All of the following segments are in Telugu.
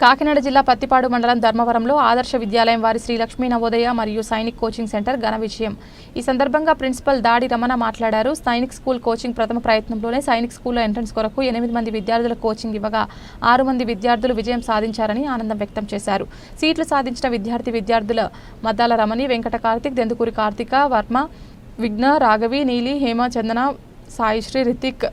కాకినాడ జిల్లా పత్తిపాడు మండలం ధర్మవరంలో ఆదర్శ విద్యాలయం వారి శ్రీలక్ష్మీ నవోదయ మరియు సైనిక్ కోచింగ్ సెంటర్ ఘన విజయం. ఈ సందర్భంగా ప్రిన్సిపల్ దాడి రమణ మాట్లాడారు. సైనిక్ స్కూల్ కోచింగ్ ప్రథమ ప్రయత్నంలోనే సైనిక్ స్కూల్లో ఎంట్రన్స్ కొరకు ఎనిమిది మంది విద్యార్థుల కోచింగ్ ఇవ్వగా ఆరు మంది విద్యార్థులు విజయం సాధించారని ఆనందం వ్యక్తం చేశారు. సీట్లు సాధించిన విద్యార్థి విద్యార్థుల మద్దాల రమణి వెంకట కార్తిక్ దెందుకూరి కార్తిక వర్మ విఘ్న రాఘవి నీలి హేమ చందన సాయిశ్రీ రితిక్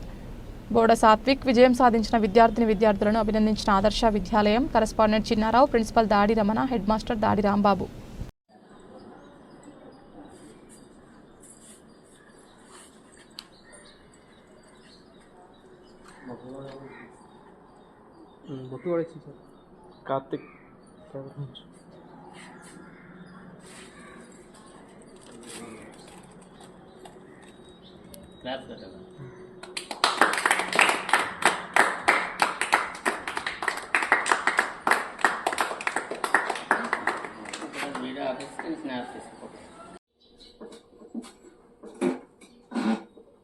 బోడ సాత్విక్ విజయం సాధించిన విద్యార్థిని విద్యార్థులను అభినందించిన ఆదర్శ విద్యాలయం కరెస్పాండెంట్ చిన్నారావు ప్రిన్సిపల్ దాడి రమణ హెడ్ మాస్టర్ దాడి రాంబాబు. కార్తిక్. ఎవరి నుంచి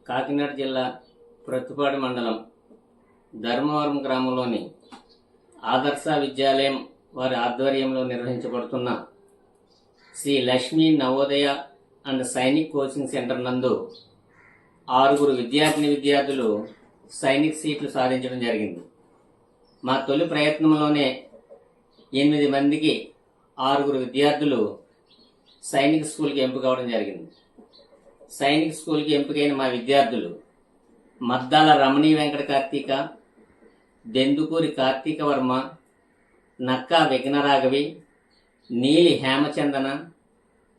కాకినాడ జిల్లా ప్రత్తిపాడు మండలం ధర్మవరం గ్రామంలోని ఆదర్శ విద్యాలయం వారి ఆధ్వర్యంలో నిర్వహించబడుతున్న Sri Lakshmi Navodaya and Sainik coaching centre నందు ఆరుగురు విద్యార్థిని విద్యార్థులు సైనిక్ సీట్లు సాధించడం జరిగింది. మా తొలి ప్రయత్నంలోనే ఎనిమిది మందికి ఆరుగురు విద్యార్థులు సైనిక స్కూల్కి ఎంపిక అవడం జరిగింది. సైనిక్ స్కూల్కి ఎంపికైన మా విద్యార్థులు మద్దాల రమణీ వెంకట కార్తీక దెందుకూరి కార్తీక వర్మ నక్కా విఘ్నరాఘవి నీలి హేమచందన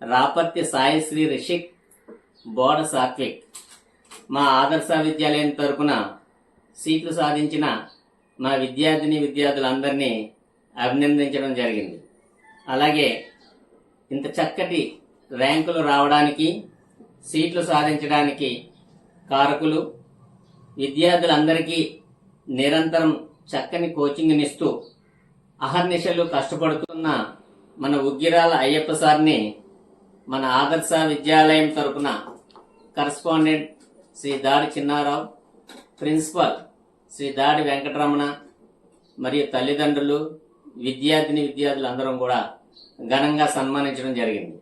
రాపత్తి సాయిశ్రీ రిషిక్ బోడ సాత్విక్. మా ఆదర్శ విద్యాలయం తరపున సీట్లు సాధించిన మా విద్యార్థిని విద్యార్థులందరినీ అభినందించడం జరిగింది. అలాగే ఇంత చక్కటి ర్యాంకులు రావడానికి సీట్లు సాధించడానికి కారకులు విద్యార్థులందరికీ నిరంతరం చక్కని కోచింగ్నిస్తూ అహర్నిశలు కష్టపడుతున్న మన ఉగ్గిరాల అయ్యప్ప సార్ని మన ఆదర్శ విద్యాలయం తరపున కరస్పాండెంట్ శ్రీ దాడి చిన్నారావు ప్రిన్సిపల్ శ్రీ దాడి వెంకటరమణ మరియు తల్లిదండ్రులు విద్యార్థిని విద్యార్థులు అందరం కూడా ఘనంగా సన్మానించడం జరిగింది.